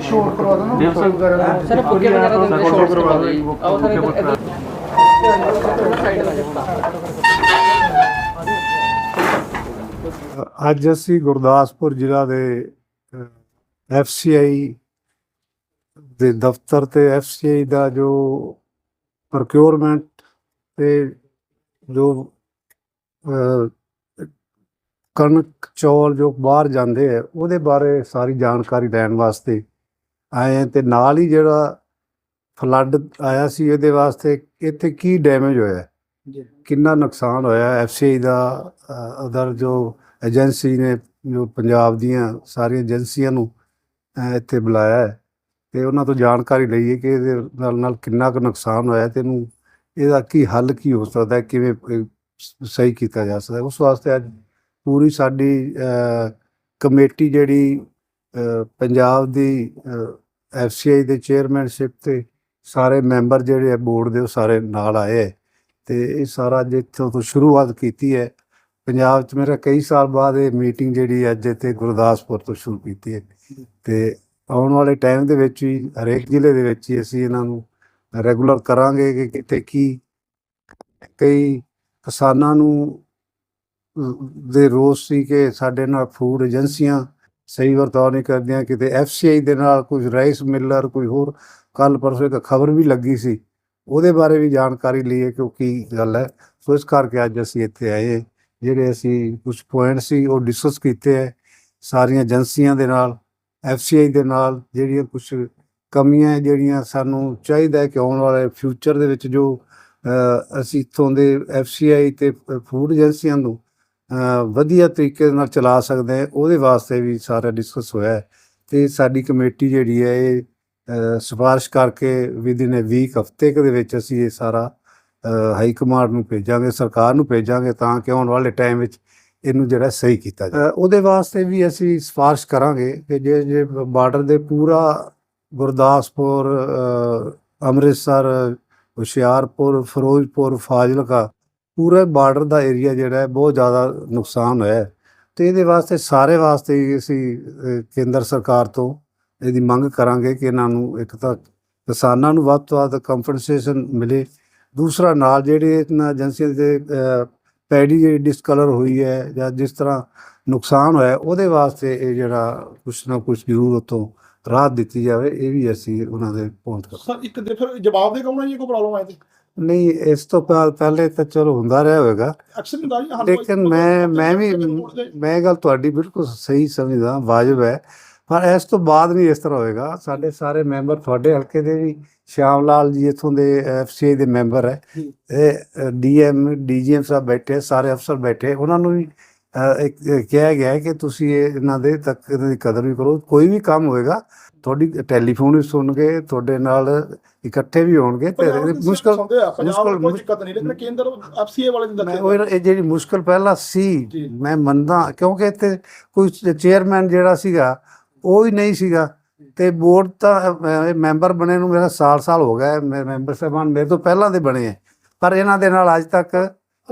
ਸ਼ੋਰ ਕਰਵਾ ਦੋ ਨਾ ਦੇਵ ਵਗੈਰਾ ਸਰ ਪੁੱਗੇ ਵਗੈਰਾ ਦੇ ਸਰ, ਸ਼ੋਰਟ ਕਰਵਾ ਕਰਵਾ ਆਓ ਸਰ ਪੁੱਗੇ ਇੱਧਰ ਅੱਜ ਅਸੀਂ ਗੁਰਦਾਸਪੁਰ ਜ਼ਿਲ੍ਹਾ ਦੇ ਐਫਸੀਆਈ ਦੇ ਦਫ਼ਤਰ ਤੇ ਐਫਸੀਆਈ ਦਾ ਜੋ ਪ੍ਰੋਕਿਉਰਮੈਂਟ ਤੇ ਜੋ ਕਣਕ ਚੌਲ ਜੋ ਬਾਹਰ ਜਾਂਦੇ ਹੈ ਉਹਦੇ ਬਾਰੇ ਸਾਰੀ ਜਾਣਕਾਰੀ ਲੈਣ ਵਾਸਤੇ ਆਏ ਤੇ ਨਾਲ ਹੀ ਜਿਹੜਾ ਫਲੱਡ ਆਇਆ ਸੀ ਇਹਦੇ ਵਾਸਤੇ ਇੱਥੇ ਕੀ ਡੈਮੇਜ ਹੋਇਆ? ਹੈ, ਕਿੰਨਾ ਨੁਕਸਾਨ ਹੋਇਆ? ਐਫਸੀਆਈ ਦਾ ਅਦਰ ਜੋ ਏਜੰਸੀ ਨੇ ਜੋ ਪੰਜਾਬ ਦੀਆਂ ਸਾਰੀਆਂ ਏਜੰਸੀਆਂ ਨੂੰ ਇੱਥੇ ਬੁਲਾਇਆ ਹੈ ਤੇ ਉਹਨਾਂ ਤੋਂ ਜਾਣਕਾਰੀ ਲਈਏ ਕਿ ਇਹਦੇ ਨਾਲ ਨਾਲ ਕਿੰਨਾ ਕੁ ਨੁਕਸਾਨ ਹੋਇਆ ਤੇ ਇਹਨੂੰ ਇਹਦਾ ਕੀ ਹੱਲ ਕੀ ਹੋ ਸਕਦਾ ਹੈ, ਕਿਵੇਂ ਸਹੀ ਕੀਤਾ ਜਾ ਸਕਦਾ। ਉਸ ਵਾਸਤੇ ਅੱਜ ਪੂਰੀ ਸਾਡੀ ਕਮੇਟੀ ਜਿਹੜੀ ਪੰਜਾਬ ਦੀ ਐਫਸੀਆਈ ਦੇ ਚੇਅਰਮੈਨਸ਼ਿਪ ਤੇ ਸਾਰੇ ਮੈਂਬਰ ਜਿਹੜੇ ਆ ਬੋਰਡ ਦੇ, ਉਹ ਸਾਰੇ ਨਾਲ ਆਏ ਹੈ ਤੇ ਇਹ ਸਾਰਾ ਅੱਜ ਇੱਥੋਂ ਤੋਂ ਸ਼ੁਰੂਆਤ ਕੀਤੀ ਹੈ। ਪੰਜਾਬ 'ਚ ਮੇਰਾ ਕਈ ਸਾਲ ਬਾਅਦ ਇਹ ਮੀਟਿੰਗ ਜਿਹੜੀ ਅੱਜ ਇੱਥੇ ਗੁਰਦਾਸਪੁਰ ਤੋਂ ਸ਼ੁਰੂ ਕੀਤੀ ਹੈ। ਤੇ ਆਉਣ ਵਾਲੇ ਟਾਈਮ ਦੇ ਵਿੱਚ ਵੀ, ਹਰੇਕ ਜ਼ਿਲ੍ਹੇ ਦੇ ਵਿੱਚ ਹੀ ਅਸੀਂ ਇਹਨਾਂ ਨੂੰ ਰੈਗੂਲਰ ਕਰਾਂਗੇ ਕਿ ਕਿਤੇ ਕੀ ਕਈ ਕਿਸਾਨਾਂ ਨੂੰ ਦੇ ਰੋਸ ਸੀ ਕਿ ਸਾਡੇ ਨਾਲ ਫੂਡ ਏਜੰਸੀਆਂ ਸਹੀ ਵਰਤਾਓ ਨਹੀਂ ਕਰਦੀਆਂ, ਕਿਤੇ ਐਫਸੀਆਈ ਦੇ ਨਾਲ ਕੁਝ ਰਾਈਸ ਮਿਲਰ, ਕੋਈ ਹੋਰ। ਕੱਲ ਪਰਸੋਂ ਇੱਕ ਖਬਰ ਵੀ ਲੱਗੀ ਸੀ। ਉਹਦੇ ਬਾਰੇ ਵੀ ਜਾਣਕਾਰੀ ਲਈਏ ਕਿ ਉਹ ਕੀ ਗੱਲ ਹੈ। ਸੋ ਇਸ ਕਰਕੇ ਅੱਜ ਅਸੀਂ ਇੱਥੇ ਆਏ ਜਿਹੜੇ ਅਸੀਂ ਕੁਝ ਪੁਆਇੰਟ ਸੀ, ਉਹ ਡਿਸਕਸ ਕੀਤੇ ਹੈ। ਸਾਰੀਆਂ ਏਜੰਸੀਆਂ ਦੇ ਨਾਲ, ਐਫਸੀਆਈ ਦੇ ਨਾਲ ਜਿਹੜੀਆਂ ਕੁਝ ਕਮੀਆਂ ਜਿਹੜੀਆਂ ਸਾਨੂੰ ਚਾਹੀਦਾ ਹੈ ਕਿ ਆਉਣ ਵਾਲੇ ਫਿਊਚਰ ਦੇ ਵਿੱਚ ਜੋ ਅਸੀਂ ਇੱਥੋਂ ਦੇ ਐਫਸੀਆਈ ਤੇ ਫੂਡ ਏਜੰਸੀਆਂ ਨੂੰ ਵਧੀਆ ਤਰੀਕੇ ਨਾਲ ਚਲਾ ਸਕਦੇ ਉਹਦੇ ਵਾਸਤੇ ਵੀ ਸਾਰਾ ਡਿਸਕਸ ਹੋਇਆ ਹੈ। ਤੇ ਸਾਡੀ ਕਮੇਟੀ ਜਿਹੜੀ ਹੈ ਇਹ ਅਹ, ਸਿਫਾਰਿਸ਼ ਕਰਕੇ ਵਿਦਿਨ ਅ ਵੀਕ ਹਫ਼ਤੇ ਦੇ ਵਿੱਚ ਅਸੀਂ ਇਹ ਸਾਰਾ ਹਾਈ ਕਮਾਂਡ ਨੂੰ ਭੇਜਾਂਗੇ ਸਰਕਾਰ ਨੂੰ ਭੇਜਾਂਗੇ ਤਾਂ ਕਿ ਆਉਣ ਵਾਲੇ ਟਾਈਮ ਵਿੱਚ ਇਹਨੂੰ ਜਿਹੜਾ ਸਹੀ ਕੀਤਾ ਜਾਵੇ। ਉਹਦੇ ਵਾਸਤੇ ਵੀ ਅਸੀਂ ਸਿਫਾਰਿਸ਼ ਕਰਾਂਗੇ ਕਿ ਜੇ ਜੇ ਬਾਰਡਰ ਦੇ ਪੂਰਾ ਗੁਰਦਾਸਪੁਰ ਅੰਮ੍ਰਿਤਸਰ ਹੁਸ਼ਿਆਰਪੁਰ ਫਿਰੋਜ਼ਪੁਰ ਫਾਜ਼ਿਲਕਾ ਪੂਰਾ ਬਾਰਡਰ ਦਾ ਏਰੀਆ ਜਿਹੜਾ ਹੈ, ਬਹੁਤ ਜ਼ਿਆਦਾ ਨੁਕਸਾਨ ਹੋਇਆ ਹੈ। ਤੇ ਇਹਦੇ ਵਾਸਤੇ, ਸਾਰੇ ਵਾਸਤੇ ਹੀ ਅਸੀਂ ਕੇਂਦਰ ਸਰਕਾਰ ਤੋਂ ਇਹਦੀ ਮੰਗ ਕਰਾਂਗੇ ਕਿ ਇਹਨਾਂ ਨੂੰ ਇੱਕ ਤਾਂ ਕਿਸਾਨਾਂ ਨੂੰ ਵੱਧ ਤੋਂ ਵੱਧ ਕੰਪਨਸੇਸ਼ਨ ਮਿਲੇ। ਦੂਸਰਾ, ਨਾਲ ਜਿਹੜੇ ਇਹਨਾਂ ਏਜੰਸੀਆਂ ਦੇ ਪੈਡੀ ਜਿਹੜੀ ਡਿਸਕਲਰ ਹੋਈ ਹੈ ਜਾਂ ਜਿਸ ਤਰ੍ਹਾਂ ਨੁਕਸਾਨ ਹੋਇਆ, ਉਹਦੇ ਵਾਸਤੇ ਇਹ ਜਿਹੜਾ ਕੁਛ ਨਾ ਕੁਛ ਜ਼ਰੂਰ ਉੱਥੋਂ ਰਾਹਤ ਦਿੱਤੀ ਜਾਵੇ, ਇਹ ਵੀ ਅਸੀਂ ਉਹਨਾਂ ਦੇ ਪਹੁੰਚ ਕਰ ਸਰ, ਇੱਕ ਦੇ ਫਿਰ ਜਵਾਬ ਦੇ ਕਹਣਾ ਜੀ, ਕੋਈ ਪ੍ਰੋਬਲਮ ਆਏ ਤੇ? ਨਹੀਂ ਇਸ ਤੋਂ ਪਹਿ- ਪਹਿਲੇ ਤਾਂ ਚਲੋ ਹੁੰਦਾ ਰਿਹਾ ਹੋਵੇਗਾ। ਅਕਸਰ ਹੁੰਦਾ ਜੀ ਹਰ ਲੇਕਿਨ ਮੈਂ ਮੈਂ ਵੀ ਮੈਂ ਗੱਲ ਤੁਹਾਡੀ ਬਿਲਕੁਲ ਸਹੀ ਸਮਝਦਾ ਵਾਜਬ ਹੈ। ਪਰ ਇਸ ਤੋਂ ਬਾਅਦ ਨਹੀਂ ਇਸ ਤਰ੍ਹਾਂ ਹੋਏਗਾ ਸਾਡੇ ਸਾਰੇ ਮੈਂਬਰ ਤੁਹਾਡੇ ਹਲਕੇ ਦੇ ਵੀ ਸ਼ਾਮ ਲਾਲ ਜੀ ਇਥੋਂ ਦੇ ਐਫਸੀਆਈ ਦੇ ਮੈਂਬਰ ਹੈ। ਇਹ ਡੀਐਮ ਡੀਜੀਐਮ ਸਾਹਿਬ ਬੈਠੇ ਸਾਰੇ ਅਫਸਰ ਬੈਠੇ ਉਹਨਾਂ ਨੂੰ ਵੀ ਕਿਹਾ ਗਿਆ ਕਿ ਤੁਸੀਂ ਇਹ ਇਹਨਾਂ ਦੇ ਤੱਕ ਦੀ ਕਦਰ ਵੀ ਕਰੋ। ਕੋਈ ਵੀ ਕੰਮ ਹੋਏਗਾ ਤੁਹਾਡੀ ਟੈਲੀਫੋਨ ਵੀ ਸੁਣਗੇ ਤੁਹਾਡੇ ਨਾਲ ਇਕੱਠੇ ਵੀ ਹੋਣਗੇ ਤੇ ਮੁਸ਼ਕਲ ਮੁਸ਼ਕਲ ਮੁਸ਼ਕਲ- ਕੋਈ ਦਿੱਕਤ ਨਹੀਂ ਲੇਕਿਨ ਕੇਂਦਰ ਐਫਸੀਏ ਵਾਲੇ ਦੀ ਮੈਂ ਉਹ ਇਹ ਜਿਹੜੀ ਮੁਸ਼ਕਲ ਪਹਿਲਾਂ ਸੀ। ਮੈਂ ਮੰਨਦਾ ਕਿਉਂਕਿ ਇੱਥੇ ਕੋਈ ਚੇਅਰਮੈਨ ਜਿਹੜਾ ਸੀਗਾ ਉਹ ਹੀ ਨਹੀਂ ਸੀਗਾ। ਤੇ ਬੋਰਡ ਤਾਂ ਇਹ ਮੈਂਬਰ ਬਣੇ ਨੂੰ ਮੇਰਾ ਸਾਲ-ਸਾਲ ਹੋ ਗਿਆ ਮੈਂ ਮੈਂਬਰ ਸਾਹਿਬਾਨ ਮੇਰੇ ਤੋਂ ਪਹਿਲਾਂ ਦੇ ਬਣੇ ਪਰ ਇਹਨਾਂ ਦੇ ਨਾਲ ਅੱਜ ਤੱਕ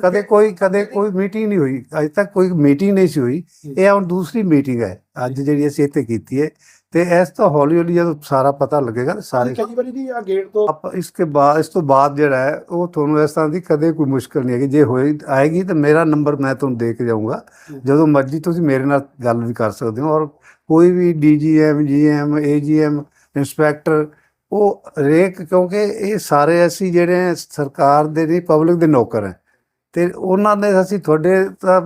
ਕਦੇ ਕੋਈ ਕਦੇ ਕੋਈ ਮੀਟਿੰਗ ਨਹੀਂ ਹੋਈ। ਅੱਜ ਤੱਕ ਕੋਈ ਮੀਟਿੰਗ ਨਹੀਂ ਸੀ ਹੋਈ। ਇਹ ਹੁਣ ਦੂਸਰੀ ਮੀਟਿੰਗ ਹੈ। ਅੱਜ ਜਿਹੜੀ ਅਸੀਂ ਇੱਥੇ ਕੀਤੀ ਹੈ। ਤੇ ਇਸ ਤੋਂ ਹੌਲੀ ਹੌਲੀ ਜਦੋਂ ਸਾਰਾ ਪਤਾ ਲੱਗੇਗਾ ਸਾਰੇ ਕਈ ਵਾਰੀ ਜੀ ਆ ਗੇਟ ਤੋਂ ਆਪ ਇਸਕੇ ਬਾਅਦ ਇਸ ਤੋਂ ਬਾਅਦ ਜਿਹੜਾ ਹੈ ਉਹ ਤੁਹਾਨੂੰ ਇਸ ਤਰ੍ਹਾਂ ਦੀ ਕਦੇ ਕੋਈ ਮੁਸ਼ਕਲ ਨਹੀਂ ਹੈਗੀ। ਜੇ ਹੋਏ ਆਏਗੀ ਤਾਂ ਮੇਰਾ ਨੰਬਰ ਮੈਂ ਤੁਹਾਨੂੰ ਦੇ ਕੇ ਜਾਊਂਗਾ। ਜਦੋਂ ਮਰਜ਼ੀ ਤੁਸੀਂ ਮੇਰੇ ਨਾਲ ਗੱਲ ਵੀ ਕਰ ਸਕਦੇ ਹੋ। ਔਰ ਕੋਈ ਵੀ ਡੀਜੀਐਮ ਜੀਐਮ ਏਜੀਐਮ ਇੰਸਪੈਕਟਰ ਉਹ ਰੇਕ ਕਿਉਂਕਿ ਇਹ ਸਾਰੇ ਅਸੀਂ ਜਿਹੜੇ ਸਰਕਾਰ ਦੇ ਨਹੀਂ ਪਬਲਿਕ ਦੇ ਨੌਕਰ ਹੈ। ਤੇ ਉਹਨਾਂ ਨੇ ਅਸੀਂ ਤੁਹਾਡੇ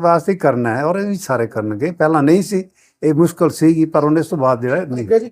ਵਾਸਤੇ ਕਰਨਾ ਹੈ ਔਰ ਇਹ ਵੀ ਸਾਰੇ ਕਰਨਗੇ। ਪਹਿਲਾਂ ਨਹੀਂ ਸੀ, ਇਹ ਮੁਸ਼ਕਲ ਸੀਗੀ, ਪਰ ਉਹਨੇ ਇਸ ਤੋਂ ਬਾਅਦ ਜਿਹੜਾ ਨਹੀਂ।